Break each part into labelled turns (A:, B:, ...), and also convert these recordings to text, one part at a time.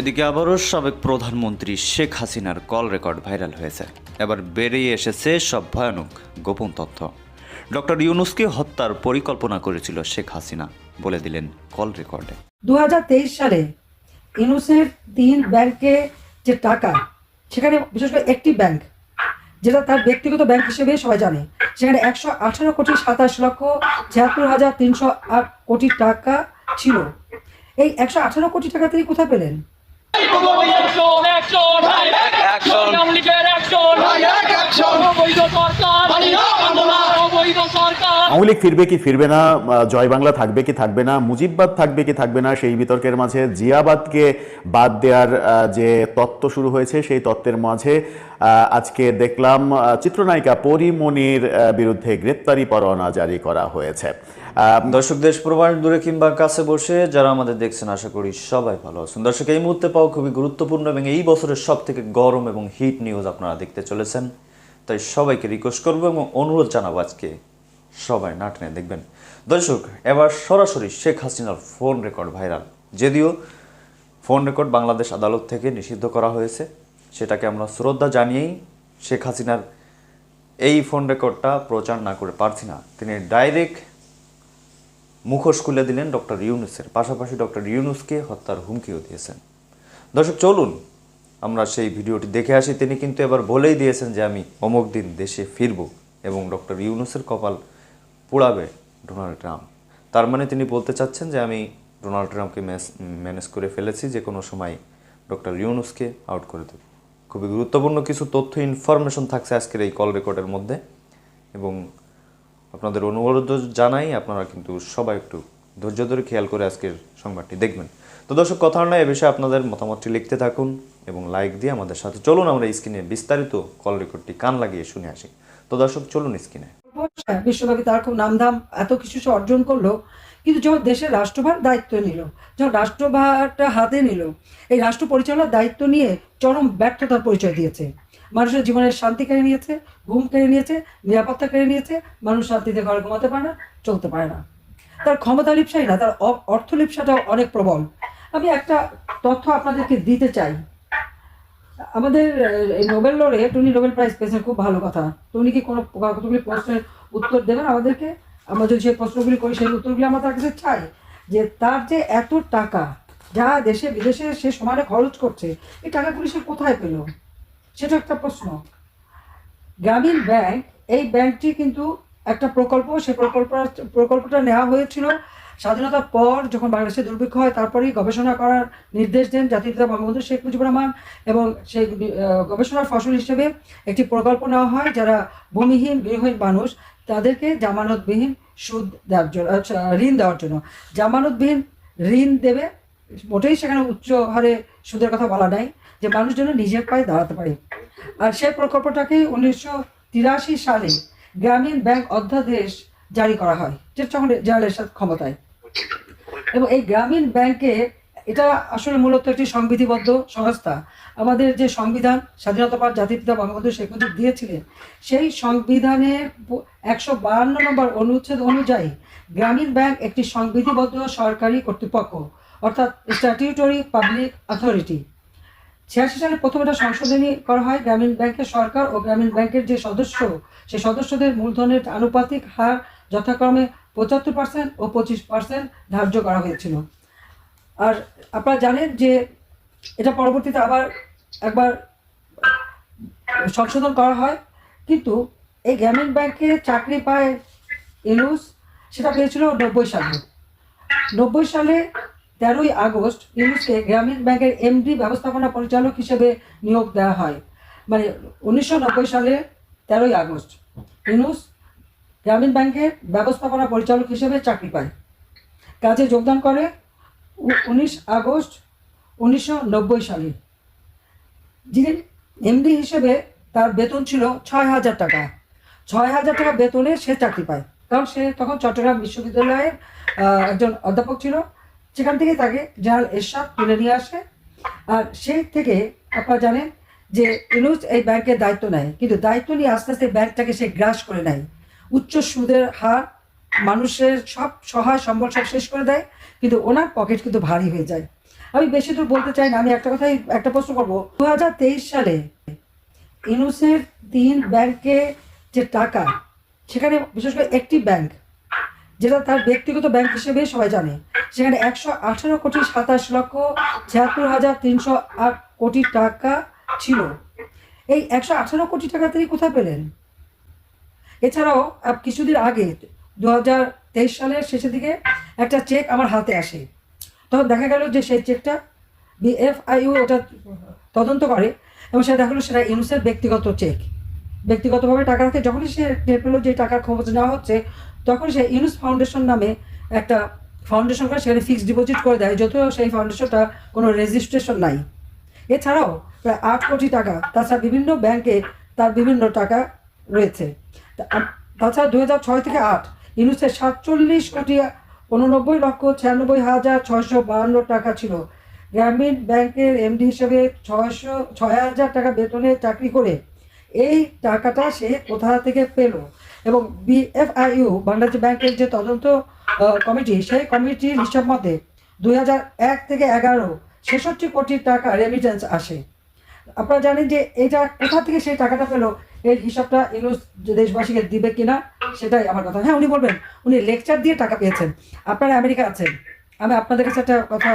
A: এদিকে আবারও সাবেক প্রধানমন্ত্রী শেখ হাসিনার কল রেকর্ড ভাইরাল হয়েছে। এবার বেরিয়ে এসেছে সব ভয়ানক গোপন তথ্য। ডক্টর ইউনুসকে হত্যার পরিকল্পনা করেছিল শেখ হাসিনা, বলে দিলেন কল রেকর্ডে।
B: দু হাজার তেইশ সালে ইউনুসের তিন ব্যাংকে যে টাকা, সেখানে বিশেষ করে একটি ব্যাংক, যেটা তার ব্যক্তিগত ব্যাংক হিসেবে সবাই জানে, সেখানে একশো আঠারো কোটি সাতাশ লক্ষ ছিয়াত্তর হাজার তিনশো আট কোটি টাকা ছিল। এই একশো আঠারো কোটি টাকা তিনি কোথায় পেলেন!
C: আওয়ামী
D: লীগ ফিরবে কি ফিরবে না? জয় বাংলা থাকবে কি থাকবে না? মুজিববাদ থাকবে কি থাকবে না? সেই বিতর্কের মাঝে জিয়াবাদকে বাদ দেওয়ার যে তত্ত্ব শুরু হয়েছে, সেই তত্ত্বের মাঝে আজকে দেখলাম চিত্রনায়িকা পরিমণির বিরুদ্ধে গ্রেপ্তারি পরোয়ানা জারি করা হয়েছে। আহ,
A: দর্শক দেশ প্রবাস দূরে কিংবা কাছে বসে যারা আমাদের দেখছেন আশা করি সবাই ভালো আছেন। দর্শক এই মুহূর্তে পাওয়া খুবই গুরুত্বপূর্ণ এবং এই বছরের সব থেকে গরম এবং হিট নিউজ আপনারা দেখতে চলেছেন। তাই সবাইকে রিকোয়েস্ট করব এবং অনুরোধ জানাব আজকে সবাই নাটনে দেখবেন। দর্শক এবার সরাসরি শেখ হাসিনার ফোন রেকর্ড ভাইরাল যদিও ফোন রেকর্ড বাংলাদেশ আদালত থেকে নিষিদ্ধ করা হয়েছে। সেটাকে আমরা শ্রদ্ধা জানিয়েই শেখ হাসিনার এই ফোন রেকর্ডটা প্রচার না করে পারছি না। তিনি ডাইরেক্ট মুখোশ খুলে দিলেন ডক্টর ইউনুসের। পাশাপাশি ডক্টর ইউনুসকে হত্যার হুমকিও দিয়েছেন। দর্শক, চলুন আমরা সেই ভিডিওটি দেখে আসি। তিনি কিন্তু এবার বলেই দিয়েছেন যে আমি অমুক দিন দেশে ফিরব এবং ডক্টর ইউনুসের কপাল পোড়াবে ডোনাল্ড ট্রাম্প। তার মানে তিনি বলতে চাচ্ছেন যে আমি ডোনাল্ড ট্রাম্পকে ম্যাস ম্যানেজ করে ফেলেছি, যে কোনো সময় ডক্টর ইউনুসকে আউট করে দেব। খুবই গুরুত্বপূর্ণ কিছু তথ্য, ইনফরমেশন থাকছে আজকের এই কল রেকর্ডের মধ্যে। এবং আপনাদের অনুরোধ জানাই, আপনারা কিন্তু সবাই একটু ধৈর্য ধরে খেয়াল করে আজকের সংবাদটি দেখবেন। তো দর্শক, কথা নয় এ বিষয়ে আপনাদের মতামতটি লিখতে থাকুন এবং লাইক দিয়ে আমাদের সাথে চলুন। আমরা স্ক্রিনে বিস্তারিত কল রেকর্ডটি কান লাগিয়ে শুনে আসি। তো দর্শক, চলুন স্ক্রিনে।
B: বিশ্বব্যাপী তার খুব নামধাম এত কিছু সে অর্জন করল, কিন্তু যখন দেশের রাষ্ট্রভার দায়িত্ব নিল, যখন রাষ্ট্রভারটা হাতে নিল, এই রাষ্ট্র পরিচালনার দায়িত্ব নিয়ে চরম ব্যর্থতার পরিচয় দিয়েছে। মানুষের জীবনের শান্তি কেড়ে নিয়েছে, ঘুম কেড়ে নিয়েছে, নিরাপত্তা কেড়ে নিয়েছে, মানুষ শান্তিতে ঘরে ঘুমাতে পারে না, চলতে পারে না। তার ক্ষমতা লিপসাই না, তার অর্থ লিপসাটাও অনেক প্রবল। আমি একটা তথ্য আপনাদেরকে দিতে চাই। আমাদের এই নোবেল লড়ে উনি নোবেল প্রাইজ পেয়েছেন, খুব ভালো কথা। উনি কি কোনো কতগুলি প্রশ্নের উত্তর দেবেন আমাদেরকে? আমরা যদি সেই প্রশ্নগুলি করি, সেই উত্তরগুলি আমরা তার কাছে চাই। যে তার যে এত টাকা, যা দেশে বিদেশে সে সমানে খরচ করছে, এই টাকাগুলি সে কোথায় পেল? সেটা একটা প্রশ্ন। গ্রামীণ ব্যাংক এই ব্যাংকটি কিন্তু একটা প্রকল্প সেই প্রকল্প প্রকল্পটা নেওয়া হয়েছিল স্বাধীনতার পর যখন বাংলাদেশে দুর্ভিক্ষ হয় তারপরেই গবেষণা করার নির্দেশ দেন জাতির পিতা বঙ্গবন্ধু শেখ মুজিবুর রহমান এবং সেই গবেষণার ফসল হিসেবে একটি প্রকল্প নেওয়া হয় যারা ভূমিহীন গৃহহীন মানুষ তাদেরকে জামানতবিহীন সুদ দেওয়ার জন্য আচ্ছা, ঋণ দেওয়ার জন্য। জামানতবিহীন ঋণ দেবে মোটেই সেখানে উচ্চ হারে সুদের কথা বলা নাই, যে মানুষ যেন নিজের পায়ে দাঁড়াতে পারে। আর সেই প্রকল্পটাকেই উনিশশো তিরাশি সালে গ্রামীণ ব্যাংক অধ্যাদেশ জারি করা হয় যেটা জেনারেল সাথে ক্ষমতায়। এবং এই গ্রামীণ ব্যাংকে এটা আসলে মূলত একটি সংবিধিবদ্ধ সংস্থা। আমাদের যে সংবিধান, স্বাধীনতা পাঠ, জাতির পিতা বঙ্গবন্ধু শেখ মুজিব দিয়েছিলেন, সেই সংবিধানের একশো বাহান্ন নম্বর অনুচ্ছেদ অনুযায়ী গ্রামীণ ব্যাংক একটি সংবিধিবদ্ধ সরকারি কর্তৃপক্ষ অর্থাৎ স্ট্যাটিউটরি পাবলিক অথরিটি। ছিয়াশি সালে প্রথম এটা সংশোধনী করা হয়। গ্রামীণ ব্যাংকের সরকার ও গ্রামীণ ব্যাংকের যে সদস্য, সেই সদস্যদের মূলধনের আনুপাতিক হার যথাক্রমে পঁচাত্তর পার্সেন্ট ও পঁচিশ পার্সেন্ট ধার্য করা হয়েছিল। আর আপনারা জানেন যে এটা পরবর্তীতে আবার একবার সংশোধন করা হয়। কিন্তু এই গ্রামীণ ব্যাংকে চাকরি পায় ইনুস সেটা পেয়েছিল নব্বই সালে। নব্বই সালে তেরোই আগস্ট ইউনুসকে গ্রামীণ ব্যাংকের এমডি ব্যবস্থাপনা পরিচালক হিসেবে নিয়োগ দেওয়া হয়। মানে উনিশশো নব্বই সালে তেরোই আগস্ট ইউনুস গ্রামীণ ব্যাংকের ব্যবস্থাপনা পরিচালক হিসেবে চাকরি পায়। কাজে যোগদান করে উনিশ আগস্ট উনিশশো নব্বই সালে। যিনি এমডি হিসেবে তার বেতন ছিল ছয় হাজার টাকা। ছয় হাজার টাকা বেতনে সে চাকরি পায়। কারণ সে তখন চট্টগ্রাম বিশ্ববিদ্যালয়ের একজন অধ্যাপক ছিল। সেখান থেকে তাকে জেনারেল এরশাদ তুলে নিয়ে আসে। আর সেই থেকে আপনারা জানেন যে ইনুস এই ব্যাংকের দায়িত্ব নেয়, কিন্তু দায়িত্ব নিয়ে আস্তে আস্তে ব্যাংকটাকে সে গ্রাস করে নেয়। উচ্চ সুদের হার মানুষের সব সহায় সম্বল সব শেষ করে দেয়, কিন্তু ওনার পকেট কিন্তু ভারী হয়ে যায়। আমি বেশি দূর বলতে চাই না, আমি একটা কথাই, একটা প্রশ্ন করব। দু হাজার তেইশ সালে ইনুসের তিন ব্যাংকে যে টাকা, সেখানে বিশেষ করে একটি ব্যাংক যেটা তার ব্যক্তিগত ব্যাংক হিসেবে সবাই জানে। সেখানে একশো আঠারো কোটি সাতাশ লক্ষ ছিয়াত্তর হাজার তিনশো আট কোটি টাকা ছিল। এই একশো আঠারো কোটি টাকা তিনি কোথায় পেলেন? এছাড়াও কিছুদিন আগে দু হাজার তেইশ সালের শেষের দিকে একটা চেক আমার হাতে আসে। তখন দেখা গেল যে সেই চেকটা বিএফআইউ এটা তদন্ত করে এবং সেটা দেখা গেলো সেটা ইউনুসের ব্যক্তিগত চেক ব্যক্তিগতভাবে টাকা রাখে, যখনই সে টের পেল যে টাকার খবর নেওয়া হচ্ছে তখন সে ইউনুস ফাউন্ডেশন নামে একটা ফাউন্ডেশন করে, সেখানে ফিক্সড ডিপোজিট করে দেয়, যদিও সেই ফাউন্ডেশনটা কোনো রেজিস্ট্রেশন নাই। এছাড়াও প্রায় আট কোটি টাকা, তাছাড়া বিভিন্ন ব্যাংকে তার বিভিন্ন টাকা রয়েছে। তাছাড়া দু হাজার ছয় থেকে আট, ইউনুসের সাতচল্লিশ কোটি উননব্বই লক্ষ ছিয়ানব্বই হাজার ছয়শো বাহান্ন টাকা ছিল। গ্রামীণ ব্যাংকের এমডি হিসেবে ছয়শো, ছয় হাজার টাকা বেতনে চাকরি করে। এই টাকাটা সে কোথা থেকে পেল? এবং বিএফআইইউ বাংলাদেশ ব্যাংকের যে তদন্ত কমিটি, সেই কমিটির হিসাব মতে দুই হাজার এক থেকে এগারো ছেষট্টি কোটি টাকা রেমিটেন্স আসে। আপনারা জানেন যে এটা কোথা থেকে সেই টাকাটা পেল? এর হিসাবটা ইউনুস দেশবাসীকে দিবে কিনা, সেটাই আমার কথা। হ্যাঁ উনি বলবেন, উনি লেকচার দিয়ে টাকা পেয়েছেন। আপনারা আমেরিকা আছেন। আমি আপনাদের কাছে একটা কথা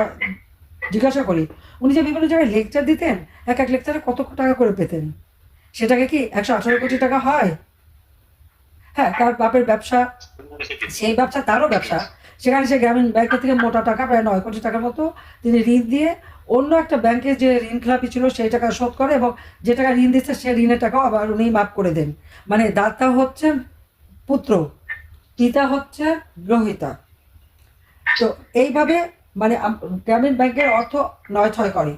B: জিজ্ঞাসা করি, উনি যে বিভিন্ন জায়গায় লেকচার দিতেন, এক এক লেকচারে কত টাকা করে পেতেন? সেটাকে কি একশো আঠারো কোটি টাকা হয়? হ্যাঁ তার বাপের ব্যবসা, সেই ব্যবসা তারও ব্যবসা। সেখানে সে গ্রামীণ ব্যাংকের থেকে মোটা টাকা, প্রায় নয় কোটি টাকার মতো তিনি ঋণ দিয়ে অন্য একটা ব্যাংকে যে ঋণ খেলাপি ছিল সেই টাকা শোধ করে এবং যে টাকা ঋণ দিচ্ছে সে ঋণের টাকাও আবার উনি মাফ করে দেন। মানে দাতা হচ্ছেন পুত্র, পিতা হচ্ছে গ্রহিতা। তো এইভাবে মানে গ্রামীণ ব্যাংকের অর্থ নয় ছয় করে।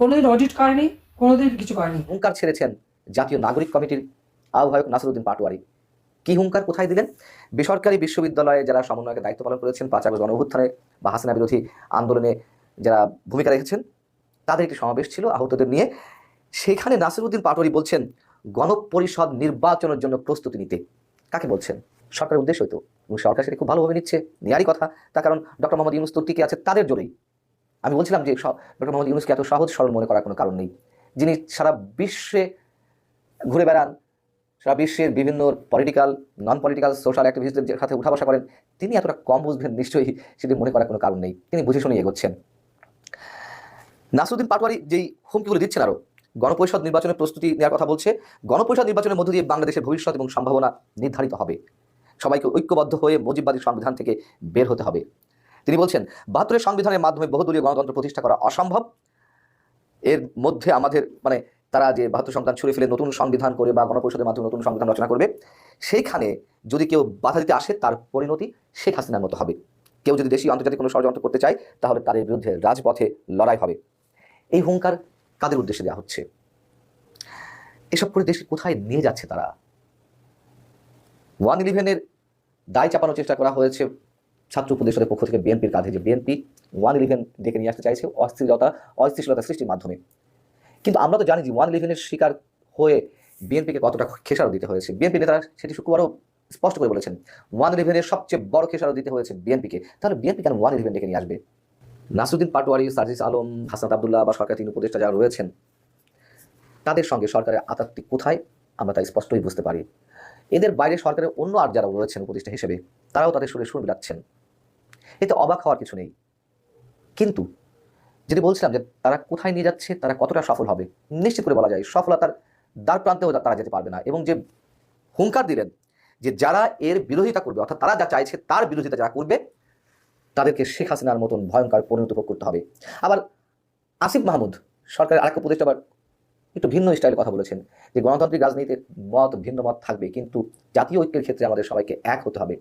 B: কোনোদিন অডিট করেনি, কোনোদিন কিছু করেনি।
E: হুঙ্কার ছেড়েছেন জাতীয় নাগরিক কমিটির আহ্বায়ক নাসরুদ্দিন পাটোয়ারি। কি হুঙ্কার কোথায় দিলেন? বেসরকারি বিশ্ববিদ্যালয়ে যারা সমন্বয়কে দায়িত্ব পালন করেছেন, পাঁচ আগস্ট গণঅভ্যুত্থানে বা হাসিনা বিরোধী আন্দোলনে যারা ভূমিকা রেখেছেন, তাদের একটি সমাবেশ ছিল আহতদের নিয়ে। সেখানে নাসিরুদ্দিন পাটোয়ারি বলছেন, গণপরিষদ নির্বাচনের জন্য প্রস্তুতি নিতে। কাকে বলছেন? সরকারের উদ্দেশ্য হয়তো এবং সরকার সেটা খুব ভালোভাবে নিচ্ছে, নেয়ারই কথা। তার কারণ ডক্টর মোহাম্মদ ইউনুস তো টিকে আছে তাদের জোরেই। আমি বলছিলাম যে ডক্টর মোহাম্মদ ইউনুসকে এত সহজ সরল মনে করার কোনো কারণ নেই। যিনি সারা বিশ্বে ঘুরে বেড়ান সারা বিশ্বের বিভিন্ন পলিটিক্যাল নন পলিটিক্যাল সোশ্যাল অ্যাক্টিভিস্টদের সাথে উঠা বসা করেন, তিনি এতটা কম বুঝবেন নিশ্চয়ই সেটি মনে করার কোনো কারণ নেই। তিনি বুঝে শুনে এগোচ্ছেন। নাসরুদ্দিন পাটোয়ারি যেই হুমকিগুলো দিচ্ছেন আরও গণপরিষদ নির্বাচনের প্রস্তুতি নেওয়ার কথা বলছে, গণপরিষদ নির্বাচনের মধ্য দিয়ে বাংলাদেশের ভবিষ্যৎ এবং সম্ভাবনা নির্ধারিত হবে। সবাইকে ঐক্যবদ্ধ হয়ে মুজিববাদী সংবিধান থেকে বের হতে হবে। তিনি বলছেন, বাহাত্তরের সংবিধানের মাধ্যমে বহুদলীয় গণতন্ত্র প্রতিষ্ঠা করা অসম্ভব। এর মধ্যে আমাদের মানে তারা যে বাহাত্তর সংবিধান ছুড়ে ফেলে নতুন সংবিধান করে বা গণপরিষদের মাধ্যমে নতুন সংবিধান রচনা করবে, সেইখানে যদি কেউ বাধা দিতে আসে, তার পরিণতি শেখ হাসিনার মতো হবে। কেউ যদি দেশীয় আন্তর্জাতিক কোনো ষড়যন্ত্র করতে চায়, তাহলে তাদের বিরুদ্ধে রাজপথে লড়াই হবে। এই হুঙ্কার কাদের উদ্দেশ্যে দেওয়া হচ্ছে? এসব করে দেশকে কোথায় নিয়ে যাচ্ছে তারা? ওয়ান ইলেভেনের দায় চাপানোর চেষ্টা করা হয়েছে ছাত্র উপদেষ্টাদের পক্ষ থেকে বিএনপির কাঁধে। যে বিএনপি ওয়ান ইলেভেন ডেকে নিয়ে আসতে চাইছে অস্থিরতা অস্থিতিশীলতা সৃষ্টির মাধ্যমে। কিন্তু আমরা তো জানি যে ওয়ান ইলেভেনের শিকার হয়ে বিএনপিকে কতটা খেসারও দিতে হয়েছে। বিএনপি নেতারা সেটি শুক্রবারও স্পষ্ট করে বলেছেন। ওয়ান ইলেভেনের সবচেয়ে বড় খেসারও দিতে হয়েছে বিএনপিকে তাহলে বিএনপি কেন ওয়ান ইলেভেন ডেকে নিয়ে আসবে? নাসুদ্দিন পাটোয়ারি, সার্জিস আলম হাসনাত আবদুল্লাহ বা সরকার তিন উপদেষ্টা যারা রয়েছেন, তাদের সঙ্গে সরকারের আতাতটি কোথায়? আমরা তা স্পষ্টই বুঝতে পারি। এদের বাইরে সরকারের অন্য আর যারা রয়েছেন উপদেষ্টা হিসেবে, তারাও তাদের সুরে সুর মিলাচ্ছেন। এতে অবাক হওয়ার কিছু নেই। কিন্তু যেটি বলছিলাম যে তারা কোথায় নিয়ে যাচ্ছে, তারা কতটা সফল হবে, নিশ্চিত করে বলা যায় সফলতার দ্বার প্রান্তেও তারা যেতে পারবে না। এবং যে হুঙ্কার দিলেন যে যারা এর বিরোধিতা করবে, অর্থাৎ তারা যা চাইছে তার বিরোধিতা যারা করবে, তাদেরকে শেখ হাসিনার মতন ভয়ঙ্কর পরিণত ভোগ করতে হবে। আবার আসিফ মাহমুদ সরকারের আরেকটা উপদেষ্টা আবার একটু ভিন্ন স্টাইলে কথা বলেছেন যে গণতান্ত্রিক রাজনীতির মত, ভিন্ন মত থাকবে, কিন্তু জাতীয় ঐক্যের ক্ষেত্রে আমাদের সবাইকে এক হতে হবে।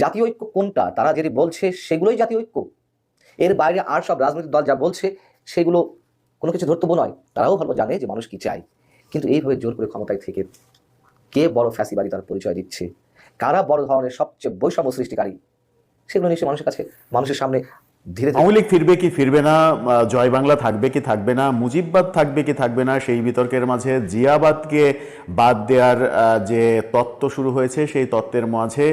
E: জাতীয় ঐক্য কোনটা? তারা যেটি বলছে সেগুলোই জাতীয় ঐক্য। এর বাইরে আর সব রাজনৈতিক দল যা বলছে, সেগুলো কোনো কিছু ধর্তব্য নয়। তারাও ভালো জানে যে মানুষ কি চায়। কিন্তু এইভাবে জোর করে ক্ষমতায় থেকে কে বড় ফ্যাসিবাদী তার পরিচয় দিচ্ছে? কারা বড় ধরনের সবচেয়ে বৈষম্য সৃষ্টিকারী? সেগুলো নিশ্চয়ই মানুষের কাছে, মানুষের সামনে ধীরে
D: আওয়ামী লীগ ফিরবে কি ফিরবে না? জয় বাংলা থাকবে কি থাকবে না? মুজিববাদ থাকবে কি থাকবে না? সেই বিতর্কের মাঝে জিয়াবাদকে বাদ দেওয়ার যে তত্ত্ব শুরু হয়েছে, সেই তত্ত্বের মাঝে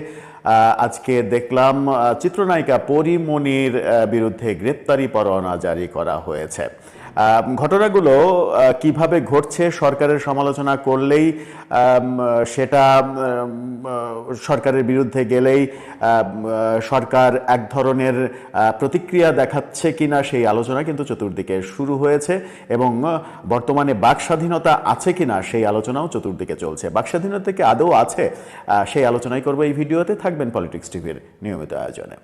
D: আজকে দেখলাম চিত্রনায়িকা পরিমণির বিরুদ্ধে গ্রেপ্তারি পরোয়ানা জারি করা হয়েছে। ঘটনাগুলো কীভাবে ঘটছে সরকারের সমালোচনা করলেই সেটা সরকারের বিরুদ্ধে গেলেই সরকার এক ধরনের প্রতিক্রিয়া দেখাচ্ছে কিনা সেই আলোচনা কিন্তু চতুর্দিকে শুরু হয়েছে এবং বর্তমানে বাক স্বাধীনতা আছে কিনা সেই আলোচনাও চতুর্দিকে চলছে। বাক স্বাধীনতা কি আদৌ আছে সেই আলোচনাই করব এই ভিডিওতে। থাকবেন পলিটিক্স টিভির নিয়মিত আয়োজনে।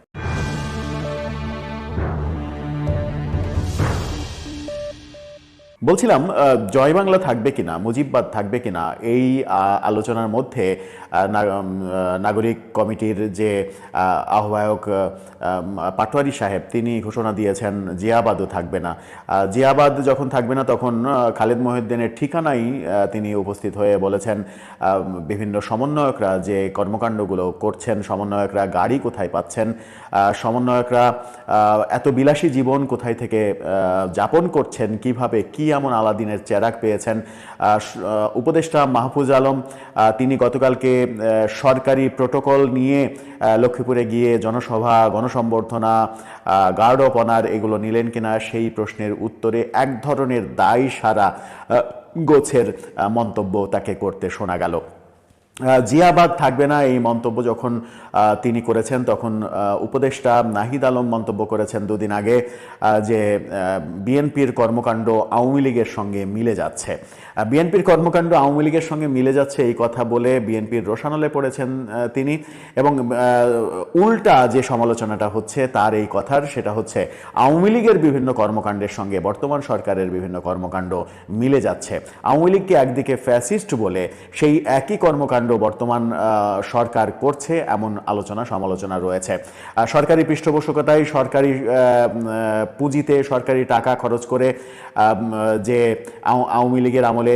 D: বলছিলাম জয় বাংলা থাকবে কিনা মুজিববাদ থাকবে কিনা এই আলোচনার মধ্যে নাগরিক কমিটির যে আহ্বায়ক আহ, পাটোয়ারি সাহেব তিনি ঘোষণা দিয়েছেন জিয়াবাদও থাকবে না। জিয়াবাদ যখন থাকবে না তখন খালেদ মহিউদ্দিনের ঠিকানাই তিনি উপস্থিত হয়ে বলেছেন বিভিন্ন সমন্বয়করা যে কর্মকাণ্ডগুলো করছেন সমন্বয়করা গাড়ি কোথায় পাচ্ছেন সমন্বয়করা এত বিলাসী জীবন কোথায় থেকে যাপন করছেন কীভাবে কি এমন আলাদিনের চেরাক পেয়েছেন। উপদেষ্টা মাহফুজ আলম তিনি গতকালকে সরকারি প্রোটোকল নিয়ে লক্ষ্মীপুরে গিয়ে জনসভা গণসম্বর্ধনা গার্ড অফ অনার এগুলো নিলেন কিনা সেই প্রশ্নের উত্তরে এক ধরনের দায় সারা গোছের মন্তব্য তাকে করতে শোনা গেল। জিয়াবাদ থাকবে না এই মন্তব্য যখন তিনি করেছেন, তখন উপদেষ্টা নাহিদ আলম মন্তব্য করেছেন দুদিন আগে যে বিএনপির কর্মকাণ্ড আওয়ামী লীগের সঙ্গে মিলে যাচ্ছে। বিএনপির কর্মকাণ্ড আওয়ামী লীগের সঙ্গে মিলে যাচ্ছে এই কথা বলে বিএনপির রোশানলে পড়েছেন তিনি এবং উল্টা যে সমালোচনাটা হচ্ছে তার এই কথার, সেটা হচ্ছে আওয়ামী লীগের বিভিন্ন কর্মকাণ্ডের সঙ্গে বর্তমান সরকারের বিভিন্ন কর্মকাণ্ড মিলে যাচ্ছে। আওয়ামী লীগকে একদিকে ফ্যাসিস্ট বলে সেই একই কর্মকাণ্ড বর্তমান সরকার করছে, এমন আলোচনা, সমালোচনা রয়েছে। সরকারি পৃষ্ঠপোষকতায় সরকারি পুঁজিতে সরকারি টাকা খরচ করে যে আও- আওয়ামী লীগের আমলে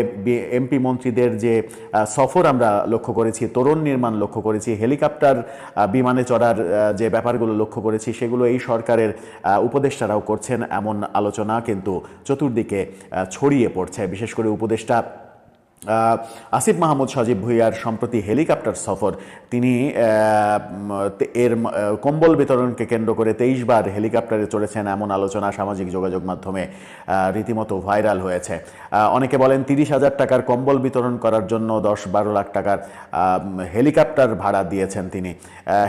D: এমপি মন্ত্রীদের যে সফর আমরা লক্ষ্য করেছি, তরুণ নির্মাণ লক্ষ্য করেছি, হেলিকপ্টার বিমানে চড়ার যে ব্যাপারগুলো লক্ষ্য করেছি, সেগুলো এই সরকারের উপদেষ্টারাও করছেন, এমন আলোচনা কিন্তু চতুর্দিকে ছড়িয়ে পড়ছে। বিশেষ করে উপদেষ্টা আসিফ মাহমুদ সজীব ভুইয়ার সম্প্রতি হেলিকপ্টার সফর। তিনি এর কম্বল বিতরণকে কেন্দ্র করে তেইশ বার হেলিকপ্টারে চড়েছেন এমন আলোচনা সামাজিক যোগাযোগ মাধ্যমে রীতিমতো ভাইরাল হয়েছে। অনেকে বলেন তিরিশ হাজার টাকার কম্বল বিতরণ করার জন্য দশ বারো লাখ টাকার হেলিকপ্টার ভাড়া দিয়েছেন তিনি।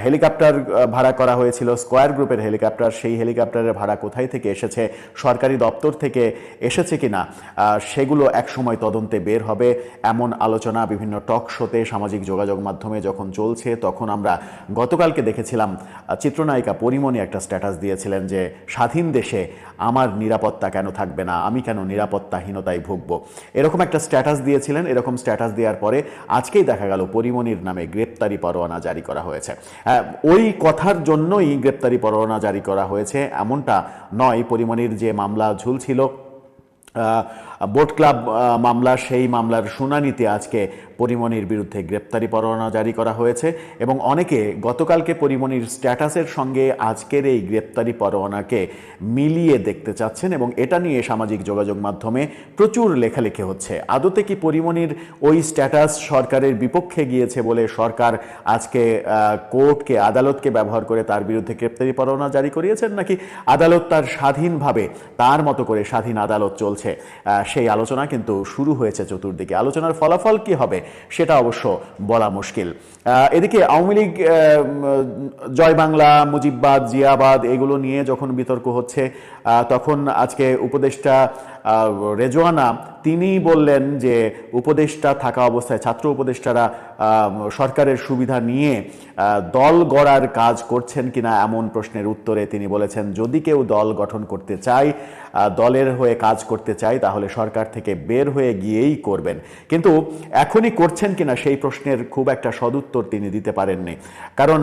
D: হেলিকপ্টার ভাড়া করা হয়েছিল স্কোয়ার গ্রুপের হেলিকপ্টার। সেই হেলিকপ্টারের ভাড়া কোথায় থেকে এসেছে সরকারি দপ্তর থেকে এসেছে কিনা আহ, সেগুলো একসময় তদন্তে বের হবে। এমন আলোচনা বিভিন্ন টক শোতে সামাজিক যোগাযোগ মাধ্যমে যখন চলছে তখন আমরা গতকালকে দেখেছিলাম চিত্রনায়িকা পরিমণি একটা স্ট্যাটাস দিয়েছিলেন যে স্বাধীন দেশে আমার নিরাপত্তা কেন থাকবে না? আমি কেন নিরাপত্তাহীনতায় ভুগবো? এরকম একটা স্ট্যাটাস দিয়েছিলেন। এরকম স্ট্যাটাস দেওয়ার পরে আজকেই দেখা গেল পরিমণির নামে গ্রেপ্তারি পরোয়ানা জারি করা হয়েছে। আহ, ওই কথার জন্যই গ্রেপ্তারি পরোয়ানা জারি করা হয়েছে এমনটা নয়। পরিমণির যে মামলা ঝুলছিল বোট ক্লাব মামলা সেই মামলার শুনানিতে আজকে পরিমণির বিরুদ্ধে গ্রেপ্তারি পরোয়ানা জারি করা হয়েছে এবং অনেকে গতকালকে পরিমণির স্ট্যাটাসের সঙ্গে আজকের এই গ্রেপ্তারি পরোয়ানাকে মিলিয়ে দেখতে চাচ্ছেন এবং এটা নিয়ে সামাজিক যোগাযোগ মাধ্যমে প্রচুর লেখালেখি হচ্ছে। আদতে কি পরিমণির ওই স্ট্যাটাস সরকারের বিপক্ষে গিয়েছে বলে সরকার আজকে কোর্টকে, আদালতকে ব্যবহার করে তার বিরুদ্ধে গ্রেপ্তারি পরোয়ানা জারি করিয়েছেন নাকি আদালত তার স্বাধীনভাবে তার মতো করে স্বাধীন আদালত চলছে? সেই আলোচনা কিন্তু শুরু হয়েছে চতুর্দিকে। আলোচনার ফলাফল কি হবে সেটা অবশ্য বলা মুশকিল। এদিকে আওয়ামী লীগ জয় বাংলা, মুজিববাদ, জিয়াবাদ, এগুলো নিয়ে যখন বিতর্ক হচ্ছে তখন আজকে উপদেষ্টা আহ, রেজওয়ানা তিনি বললেন যে উপদেষ্টা থাকা অবস্থায় ছাত্র উপদেষ্টারা সরকারের সুবিধা নিয়ে দল গড়ার কাজ করছেন কিনা এমন প্রশ্নের উত্তরে তিনি বলেছেন যদি কেউ দল গঠন করতে চায় দলের হয়ে কাজ করতে চায় তাহলে সরকার থেকে বের হয়ে গিয়েই করবেন। কিন্তু এখনই করছেন কিনা সেই প্রশ্নের খুব একটা সদুত্তর তিনি দিতে পারেননি। কারণ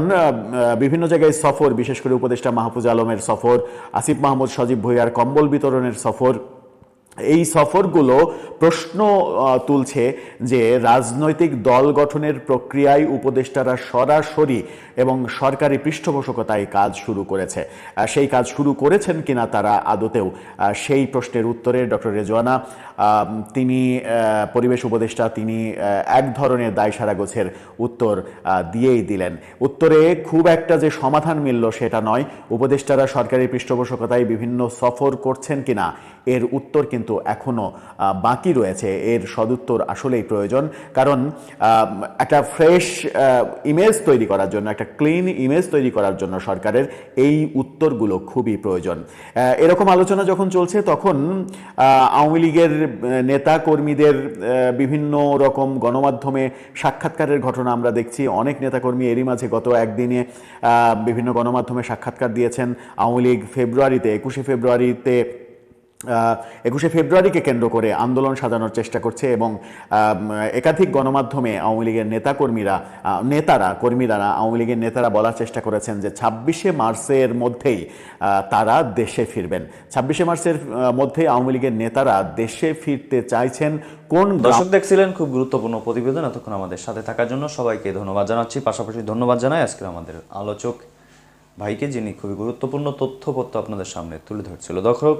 D: বিভিন্ন জায়গায় সফর বিশেষ করে উপদেষ্টা মাহফুজ আলমের সফর আসিফ মাহমুদ সজীব ভুইয়ার কম্বল বিতরণের সফর এই সফরগুলো প্রশ্ন তুলছে যে রাজনৈতিক দল গঠনের প্রক্রিয়ায় উপদেষ্টারা সরাসরি এবং সরকারি পৃষ্ঠপোষকতায় কাজ শুরু করেছে। সেই কাজ শুরু করেছেন কিনা তারা আদতেও। সেই প্রশ্নের উত্তরে ডক্টর রেজওয়ানা তিনি পরিবেশ উপদেষ্টা তিনি এক ধরনের দায়সারা গোছের উত্তর দিয়েই দিলেন। উত্তরে খুব একটা যে সমাধান মিলল সেটা নয়। উপদেষ্টারা সরকারি পৃষ্ঠপোষকতায় বিভিন্ন সফর করছেন কিনা, এর উত্তর কিন্তু এখনও বাকি রয়েছে। এর সদুত্তর আসলেই প্রয়োজন। কারণ একটা ফ্রেশ ইমেজ তৈরি করার জন্য, একটা ক্লিন ইমেজ তৈরি করার জন্য সরকারের এই উত্তরগুলো খুবই প্রয়োজন। এরকম আলোচনা যখন চলছে তখন আওয়ামী লীগের নেতা কর্মীদের বিভিন্ন রকম গণমাধ্যমে সাক্ষাৎকারের ঘটনা আমরা দেখছি। অনেক নেতাকর্মী এরই মাঝে গত একদিনে বিভিন্ন গণমাধ্যমে সাক্ষাৎকার দিয়েছেন। আওয়ামী লীগ ফেব্রুয়ারিতে, একুশে ফেব্রুয়ারিতে একুশে ফেব্রুয়ারিকে কেন্দ্র করে আন্দোলন সাজানোর চেষ্টা করছে এবং একাধিক গণমাধ্যমে আওয়ামী লীগের নেতাকর্মীরা নেতারা কর্মীরা আওয়ামী লীগের নেতারা বলার চেষ্টা করেছেন যে ছাব্বিশে মার্চের মধ্যেই তারা দেশে ফিরবেন। ছাব্বিশে মার্চের মধ্যেই আওয়ামী লীগের নেতারা দেশে ফিরতে চাইছেন কোন
A: দর্শক দেখছিলেন খুব গুরুত্বপূর্ণ প্রতিবেদন এতক্ষণ আমাদের সাথে থাকার জন্য সবাইকে ধন্যবাদ জানাচ্ছি। পাশাপাশি ধন্যবাদ জানাই আজকে আমাদের আলোচক ভাইকে যিনি খুবই গুরুত্বপূর্ণ তথ্যপত্র আপনাদের সামনে তুলে ধরছিল। দর্শক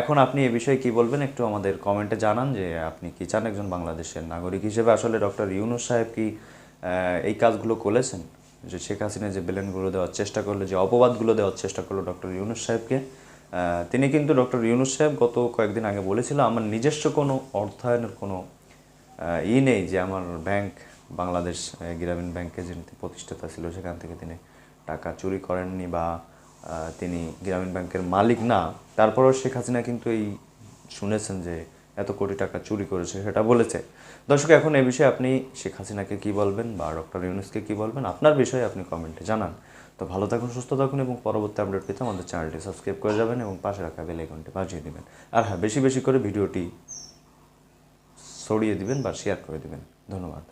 A: এখন আপনি এ বিষয়ে কি বলবেন? একটু আমাদের কমেন্টে জানান যে আপনি কি চান একজন বাংলাদেশের নাগরিক হিসেবে? আসলে ডক্টর ইউনুস সাহেব কি এই কাজগুলো করেছেন? যে শেখ হাসিনা যে বেলেনগুলো দেওয়ার চেষ্টা করল, যে অপবাদগুলো দেওয়ার চেষ্টা করল ডক্টর ইউনুস সাহেবকে তিনি কিন্তু ডক্টর ইউনুস সাহেব গত কয়েকদিন আগে বলেছিল, আমার নিজস্ব কোনো অর্থায়নের কোনো ই নেই যে আমার ব্যাংক, বাংলাদেশ গ্রামীণ ব্যাংকে যিনি প্রতিষ্ঠাতা ছিল সেখান থেকে তিনি টাকা চুরি করেননি বা তিনি গ্রামীণ ব্যাংকের মালিক না। তারপরেও শেখ হাসিনা কিন্তু এই শুনেছেন যে এত কোটি টাকা চুরি করেছে সেটা বলেছে। দর্শক, এখন এ বিষয়ে আপনি শেখ হাসিনাকে কি বলবেন বা ডক্টর ইউনুসকে কি বলবেন, আপনার বিষয়ে আপনি কমেন্টে জানান। তো ভালো থাকুন, সুস্থ থাকুন এবং পরবর্তী আপডেট পেতে আমাদের চ্যানেলটি সাবস্ক্রাইব করে যাবেন এবং পাশে রাখা বেল আইকনটি বাজিয়ে দিবেন। আর হ্যাঁ বেশি বেশি করে ভিডিওটি ছড়িয়ে দিবেন বা শেয়ার করে দিবেন। ধন্যবাদ।